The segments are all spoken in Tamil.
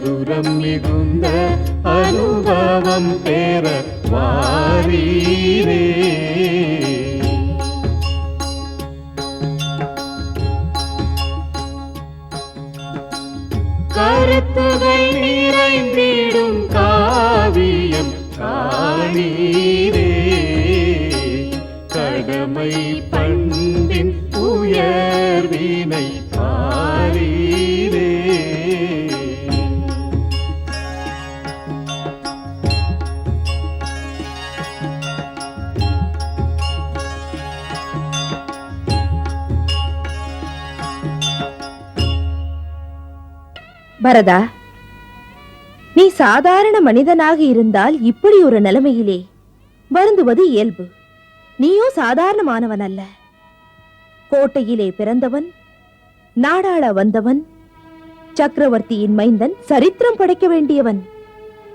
மதுரம் மிகுந்த அனுபவம் பெற வாரீரே. பரதா நீ சாதாரண மனிதனாக இருந்தால் இப்படி ஒரு நிலைமையிலே வருந்துவது இயல்பு. நீயோ சாதாரணமானவன் அல்ல. கோட்டையிலே பிறந்தவன் நாடாள வந்தவன் சக்கரவர்த்தியின் மைந்தன் சரித்திரம் படைக்க வேண்டியவன்.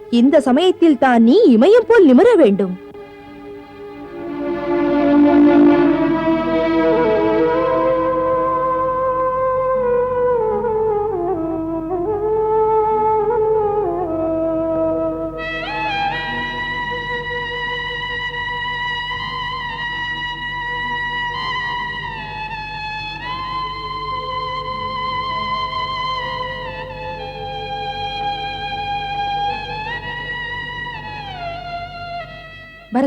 இந்த சமயத்தில் தான் நீ இமயம் போல் நிமிர வேண்டும்.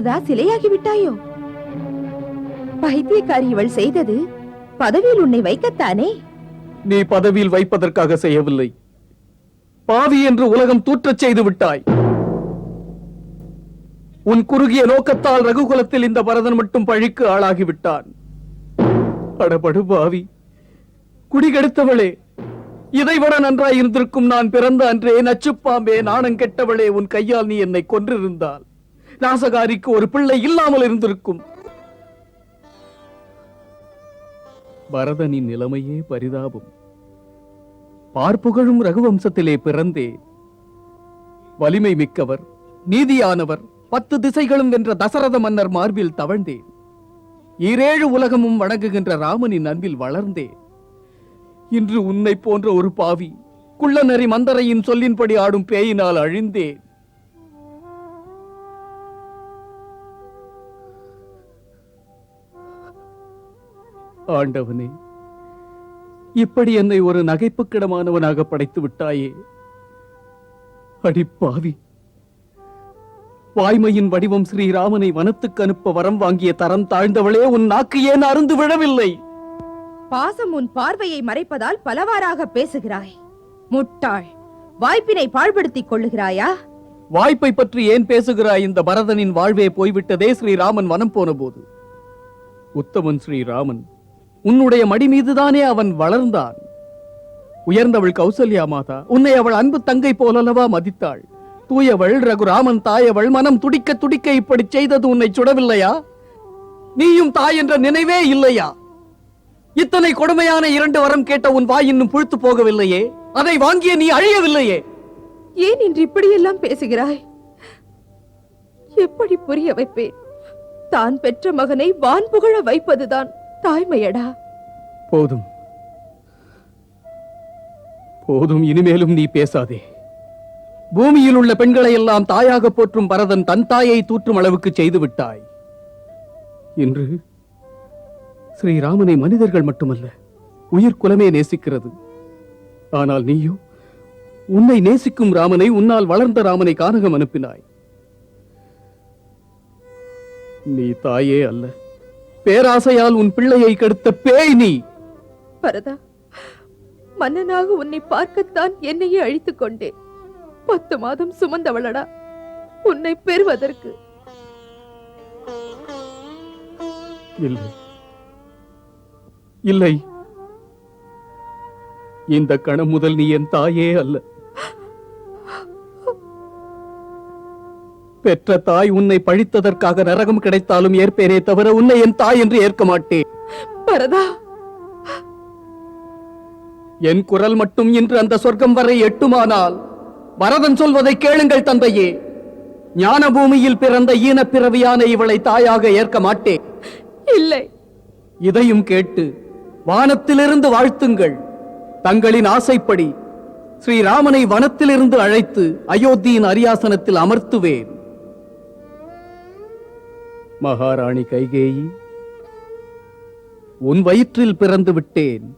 பரதா சிலையாகி விட்டாயோ பைத்தியக்காரி இவள் செய்தது பதவியில் உன்னை வைக்கத்தானே? நீ பதவியில் வைப்பதற்காக செய்யவில்லை. பாவி என்று உலகம் தூற்றச் செய்து விட்டாய். உன் குறுகிய நோக்கத்தால் ரகுகுலத்தில் இந்த பரதன் மட்டும் பழிக்கு ஆளாகிவிட்டான். அடபடு பாவி. குடிகெடுத்தவளே இதைவிட நன்றாய் இருந்திருக்கும் நான் பிறந்த அன்றே நச்சுப்பாம்பே நாணம் கெட்டவளே உன் கையால் நீ என்னை கொன்றிருந்தாள் நாசகாரிக்கு ஒரு பிள்ளை இல்லாமல் இருந்திருக்கும். பரதனின் நிலைமையே பரிதாபம். பார்ப்புகழும் ரகுவம்சத்திலே பிறந்தே வலிமை மிக்கவர் நீதியானவர் பத்து திசைகளும் வென்ற தசரத மன்னர் மார்பில் தவழ்ந்தேன் ஈரேழு உலகமும் வணங்குகின்ற ராமனின் அன்பில் வளர்ந்தேன் இன்று உன்னை போன்ற ஒரு பாவி குள்ளநரி மந்தரையின் சொல்லின்படி ஆடும் பேயினால் அழிந்தேன். ஆண்டவனே இப்படி என்னை ஒரு நகைப்புக்கிடமானவனாக படைத்து விட்டாயே. அடிப்பாவி. வாய்மையின் வடிவம் ஸ்ரீராமனை வனத்துக்கு அனுப்ப வரம் வாங்கிய தரம் தாழ்ந்தவளே உன் நாக்கு ஏன் அருந்து விழவில்லை? பாசம் உன் பார்வையை மறைப்பதால் பலவாறாக பேசுகிறாய். முட்டாள் வாய்ப்பினை பாழ்படுத்திக் கொள்ளுகிறாயா? வாய்ப்பை பற்றி ஏன் பேசுகிறாய்? இந்த பரதனின் வாழ்வே போய்விட்டதே ஸ்ரீராமன் வனம் போன போது உத்தமன் ஸ்ரீராமன் உன்னுடைய மடி மீதுதானே அவன் வளர்ந்தான். உயர்ந்தவள் கௌசல்யா மாதா உன்னை அவள் அன்பு தங்கை போலல்லவா மதித்தாள். தூயவள் ரகுராமன் தாயவள் மனம் துடிக்க துடிக்க இப்படி செய்தது உன்னை சுடவில்லையா? நீயும் தாய் என்ற நினைவே இல்லையா? இத்தனை கொடுமையான இரண்டு வரம் கேட்ட உன் வாய் இன்னும் புழுத்து போகவில்லையே? அதை வாங்கிய நீ அழியவில்லையே? ஏன் இன்று இப்படியெல்லாம் பேசுகிறாய்? எப்படி புரிய வைப்பேன்? தான் பெற்ற மகனை வான் புகழ வைப்பதுதான். தாய்மையடா. போதும். போதும் இனிமேலும் நீ பேசாதே. பூமியில் உள்ள பெண்களை எல்லாம் தாயாக போற்றும் பரதன் தன் தாயை தூற்றும் அளவுக்கு செய்து விட்டாய். இன்று ஸ்ரீராமனை மனிதர்கள் மட்டுமல்ல உயிர் குலமே நேசிக்கிறது. ஆனால் நீயோ உன்னை நேசிக்கும் ராமனை உன்னால் வளர்ந்த ராமனை கானகம் அனுப்பினாய். நீ தாயே அல்ல. பேராசையால் உன் பிள்ளையை கெடுத்த பேய் நீ. பரதா மன்னனாக உன்னை பார்க்கத்தான் என்னையே அழித்துக் கொண்டேன். பத்து மாதம் சுமந்தவளடா உன்னை பெறுவதற்கு. இல்லை. இல்லை. இந்த கணம் முதல் நீ என் தாயே அல்ல. பெற்ற தாய் உன்னை பழித்ததற்காக நரகம் கிடைத்தாலும் ஏற்பேனே தவிர உன்னை என் தாய் என்று ஏற்க மாட்டேன். பரதா! என் குரல் மட்டும் இன்று அந்த சொர்க்கம் வரை எட்டுமானால் பரதன் சொல்வதை கேளுங்கள் தந்தையே. ஞான பூமியில் பிறந்த ஈனப் பிறவியான இவளை தாயாக ஏற்க மாட்டேன். இல்லை. இதையும் கேட்டு வானத்திலிருந்து வாழ்த்துங்கள். தங்களின் ஆசைப்படி ஸ்ரீராமனை வனத்திலிருந்து அழைத்து அயோத்தியின் அரியாசனத்தில் அமர்த்துவேன். மகாராணி கைகேயி உன் வயிற்றில் பிறந்து விட்டேன்.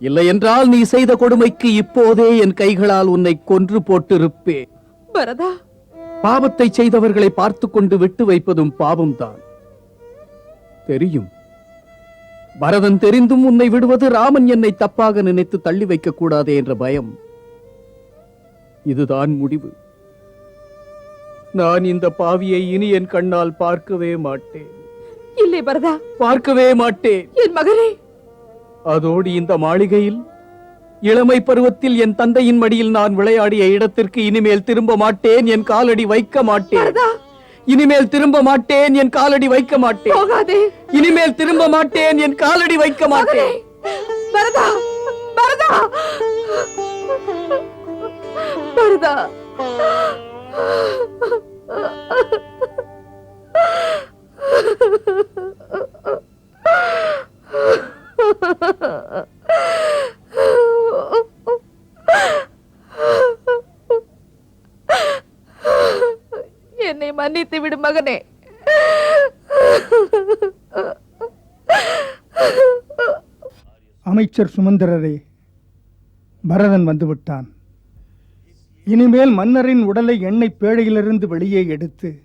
இல்லையென்றால் நீ செய்த கொடுமைக்கு இப்போதே என் கைகளால் உன்னை கொன்று போட்டிருப்பேன். பரதா! பாவத்தை செய்தவர்களை பார்த்து கொண்டு விட்டு வைப்பதும் பாவம்தான். தெரியும். பரதன் தெரிந்தும் உன்னை விடுவது ராமன் என்னை தப்பாக நினைத்து தள்ளி வைக்க கூடாதே என்ற பயம். இதுதான் முடிவு. நான் இந்த பாவியை இனி என் கண்ணால் பார்க்கவே மாட்டேன். இல்லை பரதா. பார்க்கவே மாட்டேன். என் மகனே அதோடு இந்த மாளிகையில் இளமை பருவத்தில் என் தந்தையின் மடியில் நான் விளையாடிய இடத்திற்கு இனிமேல் திரும்ப மாட்டேன் என் காலடி வைக்க மாட்டேன். இனிமேல் திரும்ப மாட்டேன் என் காலடி வைக்க மாட்டேன். இனிமேல் திரும்ப மாட்டேன் என் காலடி வைக்க மாட்டேன். பரதா. பரதா. பரதா. என்னை மன்னித்து விடு மகனே. அமைச்சர் சுமந்திரரே பரதன் வந்துவிட்டான். இனிமேல் மன்னரின் உடலை எண்ணெய் பேழையிலிருந்து வெளியே எடுத்து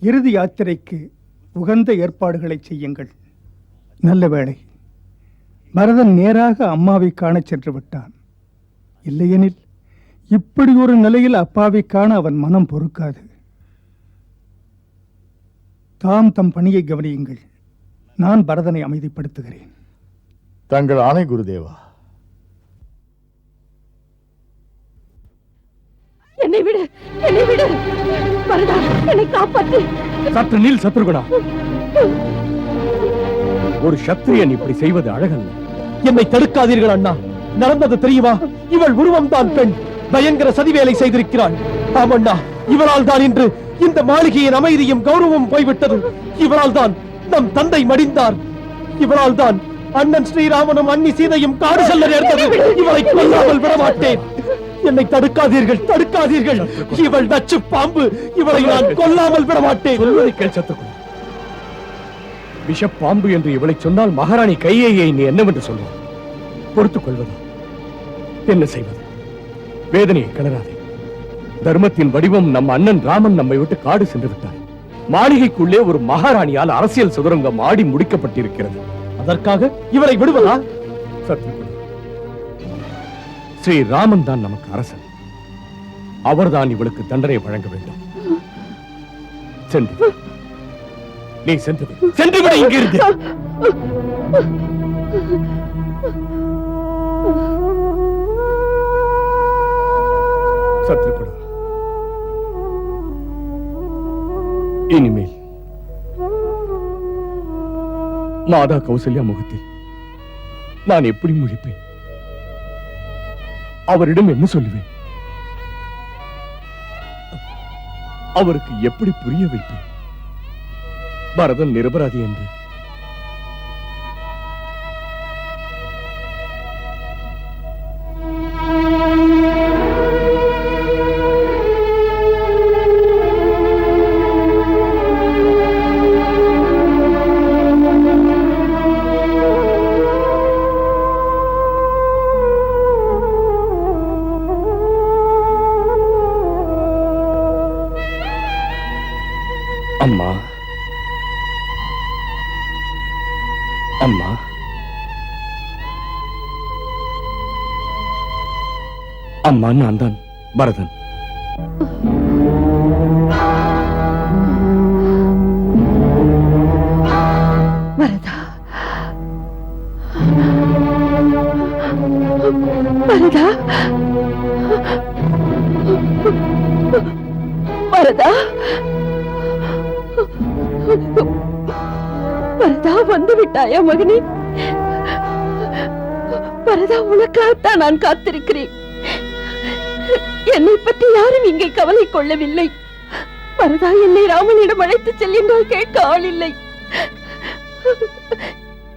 இறுதி யாத்திரைக்கு உகந்த ஏற்பாடுகளை செய்யுங்கள். நல்ல வேளை. பரதன் நேராக அம்மாவை காணச் சென்று விட்டான். இல்லையெனில் இப்படி ஒரு நிலையில் அப்பாவை காண அவன் மனம் பொறுக்காது. தாம் தம் பணியை கவனியுங்கள். நான் பரதனை அமைதிப்படுத்துகிறேன். தங்கள் ஆணை குருதேவா. என்னை விடு என்னை விடு. வரதா என்னை காப்பாற்று. சற்று நீல் சத்ருகுணா. ஒரு சத்திரியன் இப்படி செய்வது அழகல்ல. என்னை தடுக்காதீர்கள் அண்ணா. நடந்தது தெரியுமா? இவள் உருவம் தான் பெண். பயங்கர சதிவேலை செய்திருக்கிறாள். ஆமண்ணா இவளால் தான் இன்று இந்த மாளிகையின் அமைதியும் கௌரவம் போய்விட்டது. இவளால் தான் நம் தந்தை மடிந்தார். இவளால் தான் அண்ணன் ஸ்ரீராமனும் அன்னி சீதையும் காடு செல்ல நேர்ந்தது. இவளை கொல்லாமல் விடமாட்டேன். என்னை தடுக்காதீர்கள் தடுக்காதீர்கள். இவள் நச்சு பாம்பு. இவளை நான் கொல்லாமல் விடமாட்டேன் சொல்வதை கேள் சத்துக்குள் விஷப்பாம்பு என்று இவளை சொன்னால் மகாராணி கையேயை நீ என்னவென்று சொல்வார் பொறுத்துக் கொள்வதா என்ன செய்வது? வேதனையை கிளறாதே. தர்மத்தின் வடிவம் நம் அண்ணன் ராமன் நம்மை விட்டு காடு சென்று விட்டார். மாளிகைக்குள்ளே ஒரு மகாராணியால் அரசியல் சுதரங்கம் ஆடி முடிக்கப்பட்டிருக்கிறது. அதற்காக இவரை விடுவதா? சத்ருகுணா ஸ்ரீ ராமன் தான் நமக்கு அரசன். அவர்தான் இவளுக்கு தண்டனை வழங்க வேண்டும். சென்று நீ சென்று சென்று விட இங்கிருந்து. சத்ருகுணா இனிமேல் மாதா கௌசல்யா முகத்தில் நான் எப்படி முழிப்பேன்? அவரிடம் என்ன சொல்லுவேன்? அவருக்கு எப்படி புரிய வைப்பேன்? பரதன் நிரபராதி என்று அம்மா நான் தான் பரதன். பரதா. பரதா. பரதா. வரதா வந்து விட்டாயா மகனே? பரதா உனக்காகத்தான் நான் காத்திருக்கிறேன். என்னை பற்றி யாரும் இங்கே கவலை கொள்ளவில்லை. வரதா என்னை ராமனிடம் அழைத்துச் செல்லுங்கள் கேட்க ஆள் இல்லை.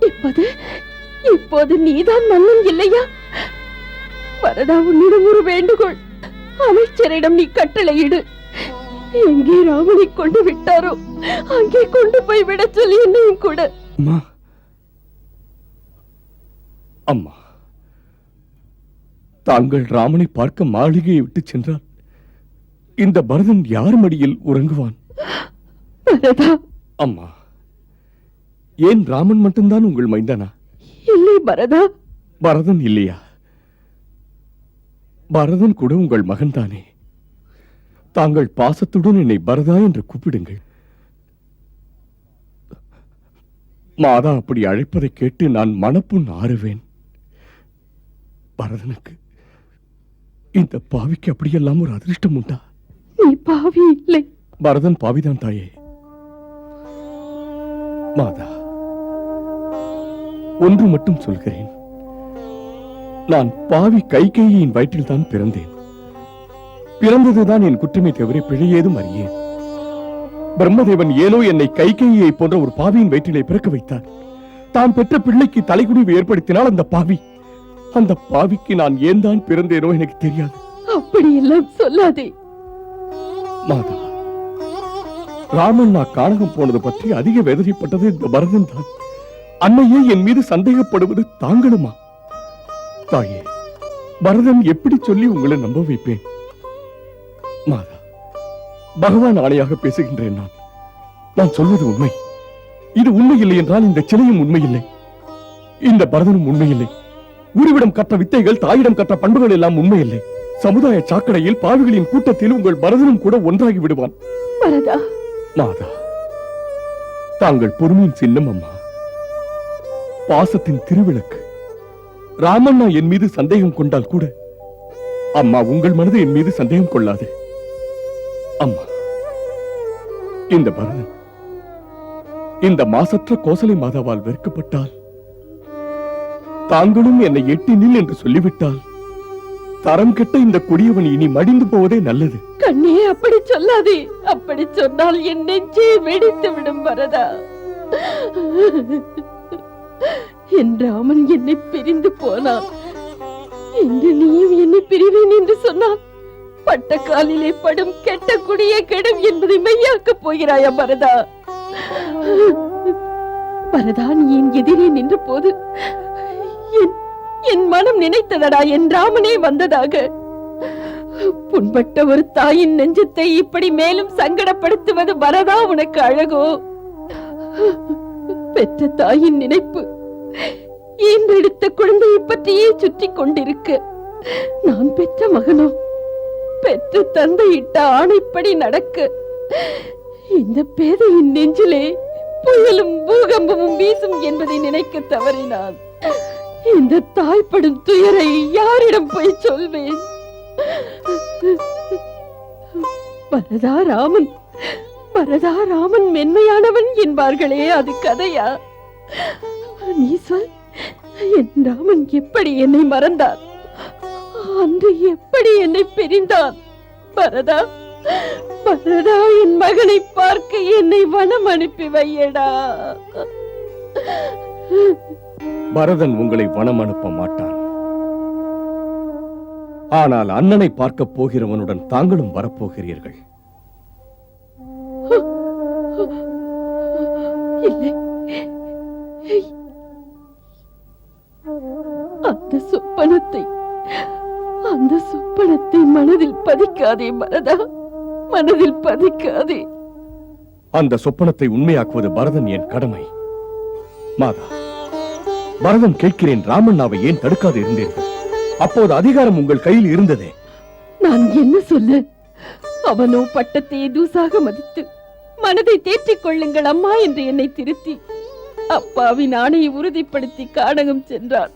இப்போது இப்போது நீதான் மன்னன் இல்லையா? வரதா உன்னிடம் ஒரு வேண்டுகோள். அமைச்சரிடம் நீ கட்டளையிடு எங்கே ராமனை கொண்டு விட்டாரோ அங்கே கொண்டு போய் விட சொல்லி என்னையும் கூட. அம்மா. அம்மா. தாங்கள் ராமனை பார்க்க மாளிகையை விட்டு சென்றால் இந்த பரதன் யார் மடியில் உறங்குவான்? அம்மா ஏன் ராமன் மட்டும்தான் உங்கள் மைந்தானா? இல்லை பரதா. பரதன் இல்லையா? பரதன் கூட உங்கள் மகன்தானே. தாங்கள் பாசத்துடன் என்னை பரதா என்று கூப்பிடுங்கள். மாதா அப்படி அழைப்பதை கேட்டு நான் மனப்புண் ஆறுவேன். பரதனுக்கு இந்த பாவிக்கு அப்படியெல்லாம் ஒரு அதிர்ஷ்டம் உண்டா? நீ பாவி இல்லை. பரதன் பாவிதான் தாயே. மாதா ஒன்று மட்டும் சொல்கிறேன். நான் பாவி கைகேயின் வயிற்றில் தான் பிறந்தேன். பிறந்ததுதான் என் குற்றமே தவிர பிழையேதும் அறியேன். பிரம்மதேவன் ஏனோ என்னை கைகேயை போன்ற ஒரு பாவியின் வயிற்றிலே பிறக்க வைத்தார். தான் பெற்ற பிள்ளைக்கு தலைகுனிவு ஏற்படுத்தினால் அந்த பாவி அந்த பாவிக்கு நான் ஏன் தான் பிறந்தேனோ எனக்கு தெரியாது. அப்படியெல்லாம் சொல்லாதே. மாதா ராமன் நான் கானகம் போனது பற்றி அதிக வேதனைப்பட்டது இந்த பரதன் தான். அன்னையே என் மீது சந்தேகப்படுவது தாங்களுமா? தாயே பரதன் எப்படி சொல்லி உங்களை நம்ப வைப்பேன்? மாதா பகவான் ஆணையாக பேசுகின்றேன் நான். நான் சொல்வது உண்மை. இது உண்மை இல்லை என்றால் இந்த சிலையும் உண்மை இல்லை இந்த பரதனும் உண்மை இல்லை உருவிடம் கற்ற வித்தைகள் தாயிடம் கற்ற பண்புகள் எல்லாம் உண்மை இல்லை சமுதாய சாக்கடையில் பாவிகளின் கூட்டத்தில் உங்கள் பரதனும் கூட ஒன்றாகி விடுவான். மாதா தாங்கள் பொறுமையின் சின்னம் அம்மா. பாசத்தின் திருவிளக்கு. ராமண்ணா என் மீது சந்தேகம் கொண்டால் கூட அம்மா உங்கள் மனது என் மீது சந்தேகம் கொள்ளாது. அம்மா இந்த பரதன் இந்த மாசற்ற கோசலை மாதாவால் வெறுக்கப்பட்டால் தாங்களும் என்னை எட்டினில் என்று சொல்லிவிட்டால் தரம் கெட்ட இந்த குடியவன் இனி மடிந்து போவதே நல்லது. கண்ணே அப்படி சொல்லாதே. அப்படி சொன்னால் என் நெஞ்சே வெடித்து விடும் வரதா என் ராமன் என்னை பிரிந்து போனான். இன்று நீயும் என்னை பிரிவேன் என்று சொன்னால் பட்ட காலிலே படும் கெட்ட குடியே கெடும் என்பதை மெய்யாக்கப் போகிறாயா பரதா? பரதா நீ என் எதிரே நின்ற போது என் என் மனம் நினைத்ததடா என் ராமனே வந்ததாக. புண்பட்ட ஒரு தாயின் நெஞ்சத்தை இப்படி மேலும் சங்கடப்படுத்துவது வரதா உனக்கு அழகோ? பெற்ற தாயின் நினைப்பு ஈன்றெடுத்த குழந்தையை பற்றியே சுற்றி கொண்டிருக்க. நான் பெற்ற மகனோ? பெற்ற தந்தையிட்ட ஆணைப்படி நடக்க. இந்த பேதையின் நெஞ்சிலே புயலும் பூகம்பமும் வீசும் என்பதை நினைக்க தவறினான். இந்த தாய்ப்படும் துயரை யாரிடம் போய் சொல்வேன்? பரதா ராமன் பரதா ராமன் மென்மையானவன் என்பார்களே அது கதையா? நீ சொல் என் ராமன் எப்படி என்னை மறந்தார்? அன்று எப்படி என்னை பிரிந்தான்? பரதா பரதா என் மகனை பார்க்க என்னை வனம் அனுப்பி வையடா. பரதன் உங்களை வனம் அனுப்ப மாட்டான். ஆனால் அண்ணனை பார்க்கப் போகிறவனுடன் தாங்களும் வரப்போகிறீர்கள். அந்த சொப்பனத்தை அந்த சொப்பனத்தை மனதில் பதிக்காதே மரதா மனதில் பதிக்காதே. அந்த சொப்பனத்தை உண்மையாக்குவது பரதன் என் கடமை. மாதா பரதன் கேட்கிறேன் ராமண்ணாவை ஏன் தடுக்காது இருந்தீர்கள்? அப்போது அதிகாரம் உங்கள் கையில் இருந்ததே. நான் என்ன சொல்ல? அவனோ பட்டத்தை தூசாக மதித்து மனதை தேற்றிக் கொள்ளுங்கள் அம்மா என்று என்னை திருத்தி அப்பாவின் ஆணையை உறுதிப்படுத்தி காடகம் சென்றான்.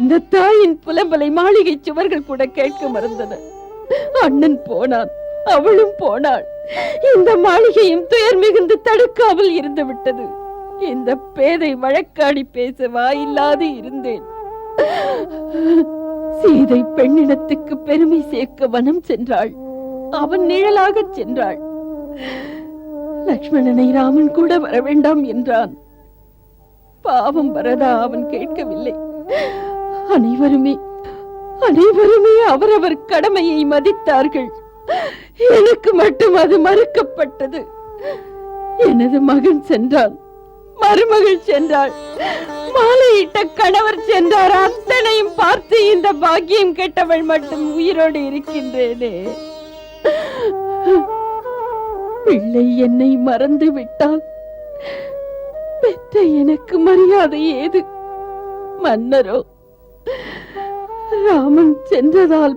இந்த தாயின் புலம்பலை மாளிகை சுவர்கள் கூட கேட்க மறந்தன. அண்ணன் போனான் அவளும் போனாள். இந்த மாளிகையும் துயர் மிகுந்து தடுக்காமல் இருந்து விட்டது இந்த பேதை வழக்காடி பேச வாயில்லாது இருந்தேன். சீதை பெண்ணினத்துக்கு பெருமை சேர்க்க வனம் சென்றாள். அவன் நிழலாகச் சென்றாள். லக்ஷ்மணனை ராமன் கூட வர வேண்டாம் என்றான். பாவம் வரதா அவன் கேட்கவில்லை. அனைவருமே அனைவருமே அவரவர் கடமையை மதித்தார்கள். எனக்கு மட்டும் அது மறுக்கப்பட்டது. எனது மகன் சென்றான். மருமகள் சென்றாள். மாலையிட்ட கணவர் சென்றார். அத்தனையும் பார்த்து இந்த பாக்கியம் கெட்டவள் மட்டும் உயிரோடு இருக்கின்றேனே. பிள்ளை என்னை மறந்து விட்டால் பெற்ற எனக்கு மரியாதை ஏது? மன்னரோ ராமன் சென்றதால்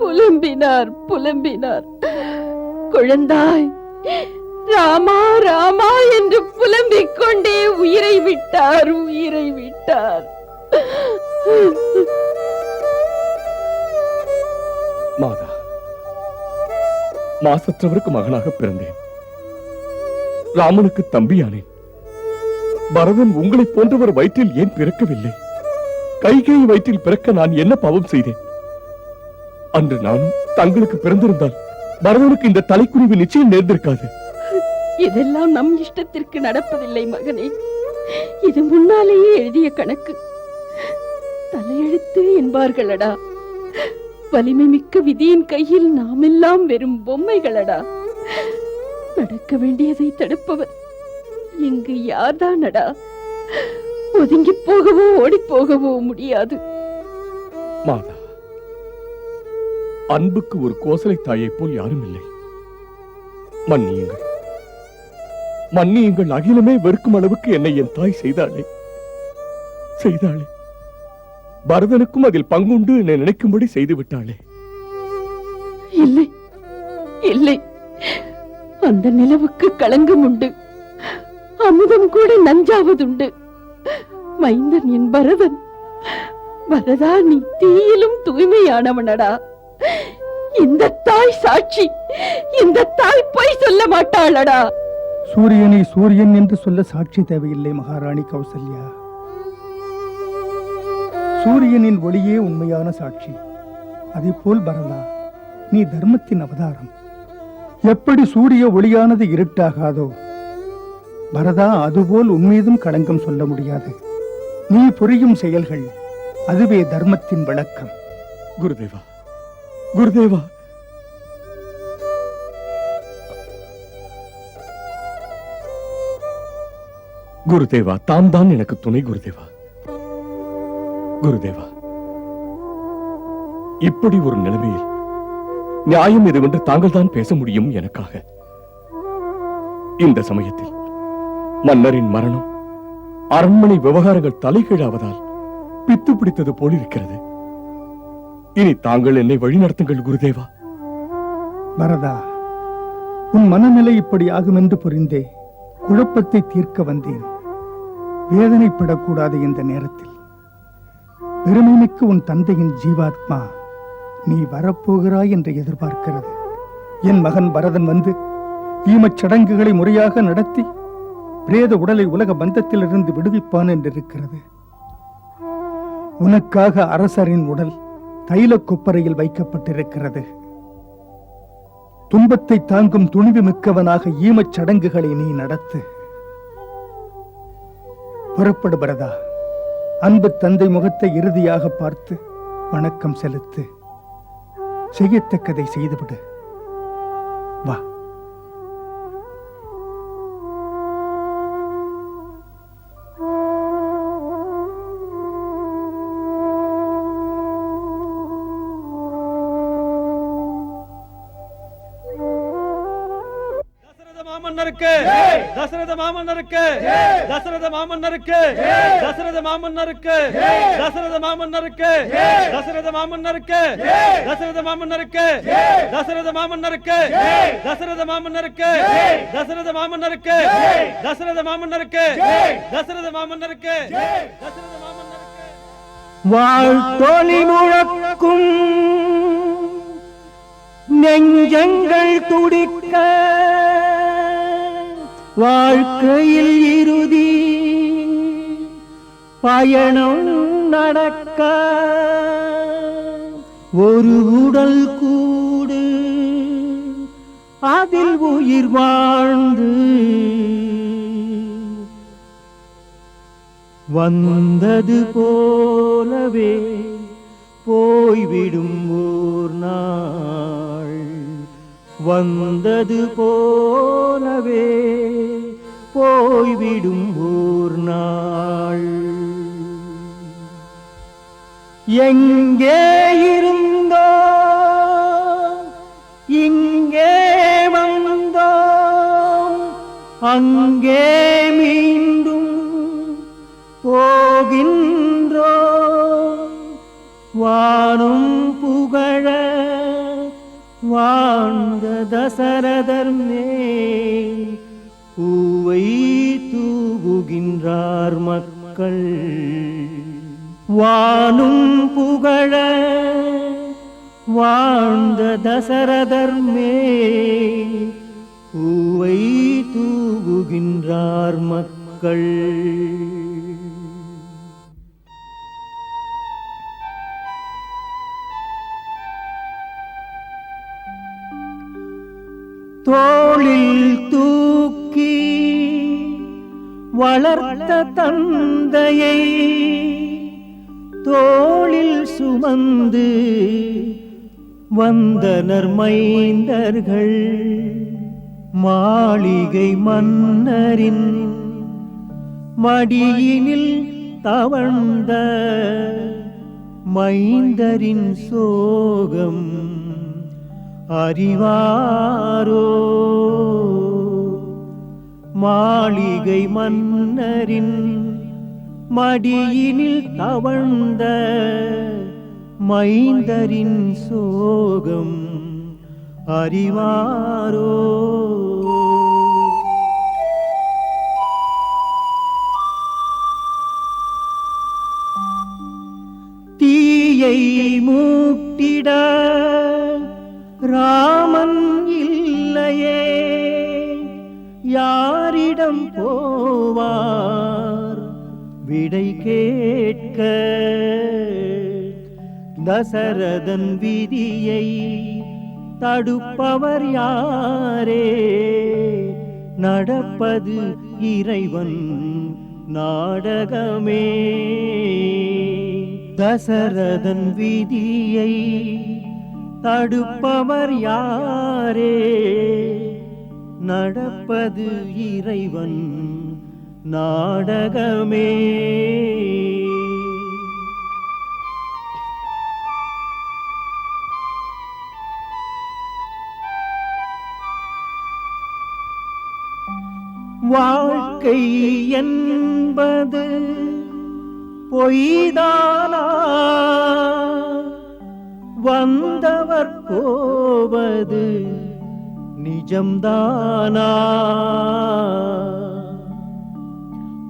புலம்பினார் புலம்பினார். குழந்தாய் ராமா ராமா என்று புலம்பிக் கொண்டே உயிரை விட்டார் உயிரை விட்டார். மாதா மாசற்றவருக்கு மகனாக பிறந்தேன். ராமனுக்கு தம்பியானேன். பரதன் உங்களைப் போன்றவர் வயிற்றில் ஏன் பிறக்கவில்லை? கைகை வயிற்றில் பிறக்க நான் என்ன பாவம் செய்தேன்? அன்று நானும் தங்களுக்கு பிறந்திருந்தால் பரதனுக்கு இந்த தலைக்குறிவு நிச்சயம் நேர்ந்திருக்காது. இதெல்லாம் நம் இஷ்டத்திற்கு நடப்பதில்லை மகனே. இது முன்னாலேயே எழுதிய கணக்கு. தலையெழுத்து என்பார்களடா. வலிமை மிக்க விதியின் கையில் நாமெல்லாம் வெறும் பொம்மைகளடா. நடக்க வேண்டியதை தடுப்பவர் இங்கு யார்தானடா? ஒதுங்கி போகவோ ஓடி போகவோ முடியாது. மாதா அன்புக்கு ஒரு கோசலை தாயைப் போல் யாரும் இல்லை மன்னியுங்கள். மன்னி எங்கள் அகிலமே வெறுக்கும் அளவுக்கு என்னை என் தாய் செய்தாளே. செய்தாளே. பரதனுக்கும் அதில் பங்குண்டு என்னை நினைக்கும்படி செய்து விட்டாளே இல்லை இல்லை. அந்த நிலவுக்கு களங்கம் உண்டு. அமுதம் கூட நஞ்சாவதுண்டு. மைந்தன் என் பரதன். பரதா நீ தீயிலும் தூய்மையானவனடா. இந்த தாய் சாட்சி இந்த தாய் பொய் சொல்ல மாட்டாளடா. சூரியனை சூரியன் என்று சொல்ல சாட்சி தேவையில்லை மகாராணி கௌசல்யா. சூரியனின் ஒளியே உண்மையான சாட்சி. அதேபோல் பரதா நீ தர்மத்தின் அவதாரம். எப்படி சூரிய ஒளியானது இருட்டாகாதோ பரதா அதுபோல் உன்மீதும் களங்கம் சொல்ல முடியாது. நீ புரியும் செயல்கள் அதுவே தர்மத்தின் விளக்கம். குருதேவா குருதேவா குருதேவா தாம் தான் எனக்கு துணை குருதேவா. குருதேவா இப்படி ஒரு நிலைமையில் நியாயம் எதுவென்று தாங்கள் தான் பேச முடியும் எனக்காக. இந்த சமயத்தில் மன்னரின் மரணம் அரண்மனை விவகாரங்கள் தலைகீழாவதால் பித்து பிடித்தது போல் இருக்கிறது. இனி தாங்கள் என்னை வழிநடத்துங்கள் குருதேவா. வரதா உன் மனநிலை இப்படி ஆகும் என்று புரிந்தே குழப்பத்தை தீர்க்க வந்தேன். வேதனைப்படக்கூடாது இந்த நேரத்தில் பெருமைமிக்க உன் தந்தையின் ஜீவாத்மா நீ வரப்போகிறாய் என்று எதிர்பார்க்கிறது. என் மகன் பரதன் வந்து ஈமச் சடங்குகளை முறையாக நடத்தி பிரேத உடலை உலக பந்தத்திலிருந்து விடுவிப்பான் என்றிருக்கிறது. உனக்காக அரசரின் உடல் தைல கொப்பரையில் வைக்கப்பட்டிருக்கிறது. துன்பத்தை தாங்கும் துணிவு மிக்கவனாக ஈமச் சடங்குகளை நீ நடத்து. புறப்படு பரதா. அன்பு தந்தை முகத்தை இறுதியாக பார்த்து வணக்கம் செலுத்து. செய்யத்தக்கதை செய்துவிடு. வா. தசரத மாமன்னருக்கு தசரத மாமன்னருக்கு தசரத மாமன்னருக்கு தசரத மாமன்னருக்கு தசரத மாமன்னருக்கு தசரத மாமன்னருக்கு தசரத மாமன்னருக்கு தசரத மாமன்னருக்கு தசரத மாமன்னருக்கு தசரத மாமன்னருக்கு தசரத மாமன்னருக்கு தசரத மாமன்னருக்கு வாழ்த்தொலி முழக்கும் நெஞ்சங்கள் துடிக்க வாழ்க்கையில் இறுதி பயணம் நடக்க ஒரு உடல் கூடு அதில் உயிர் வாழ்ந்து வந்தது போலவே போய்விடும் ஓர் நான். வந்தது போலவே போய்விடும் ஓர் நாள். எங்கே இருந்தோ இங்கே வந்தோ அங்கே மீண்டும் போகின்றோ. வானும் வாழ்ந்த தசரதர் மேல் பூவை தூவுகின்றார் மக்கள். வானும் புகழ வாழ்ந்த தசரதர் மேல் வளர்த்த தந்தையை தோளில் சுமந்து வந்தனர் மைந்தர்கள் மாளிகை மன்னரின் மடியினில் தவழ்ந்த மைந்தரின் சோகம் அறிவாரோ? மாளிகை மன்னரின் மடியினில் தவழ்ந்த மைந்தரின் சோகம் அறிவாரோ? தீயை மூட்டிட ராமன் இல்லையே. யாரிடம் போவார்? விடை கேட்க தசரதன் விதியை தடுப்பவர் யாரே? நடப்பது இறைவன் நாடகமே. தசரதன் விதியை தடுப்பவர் யாரே? நடப்பது இறைவன் நாடகமே. வாழ்க்கை என்பது பொய்தானா? வந்தவர் போவது நிஜம்தானா?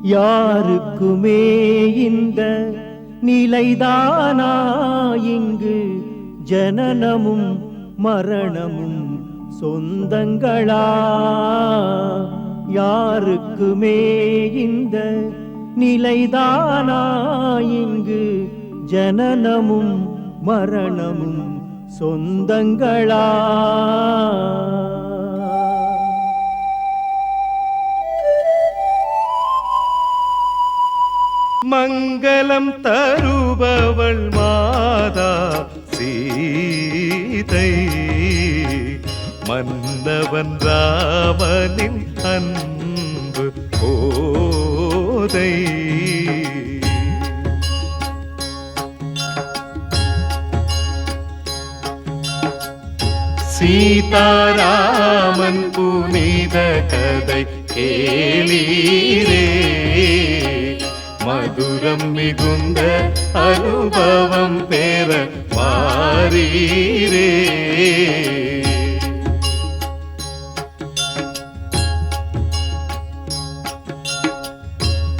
யாருக்குமே இந்த நிலைதானா? இங்கு ஜனனமும் மரணமும் சொந்தங்களா? யாருக்குமே இந்த நிலைதானா? இங்கு ஜனனமும் மரணமும் சொந்தங்களா? மங்களம் தருபவள் மாதா சீதை. மன்னவன் ராவனின் அன்பு போதை. சீதாராமன் புனித கதை கேளீரே. மதுரம் மிகுந்த அனுபவம் பெற வாரீரே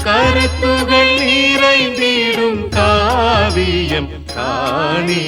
கருத்துகள் நிறைந்திடும் காவியம் காணீ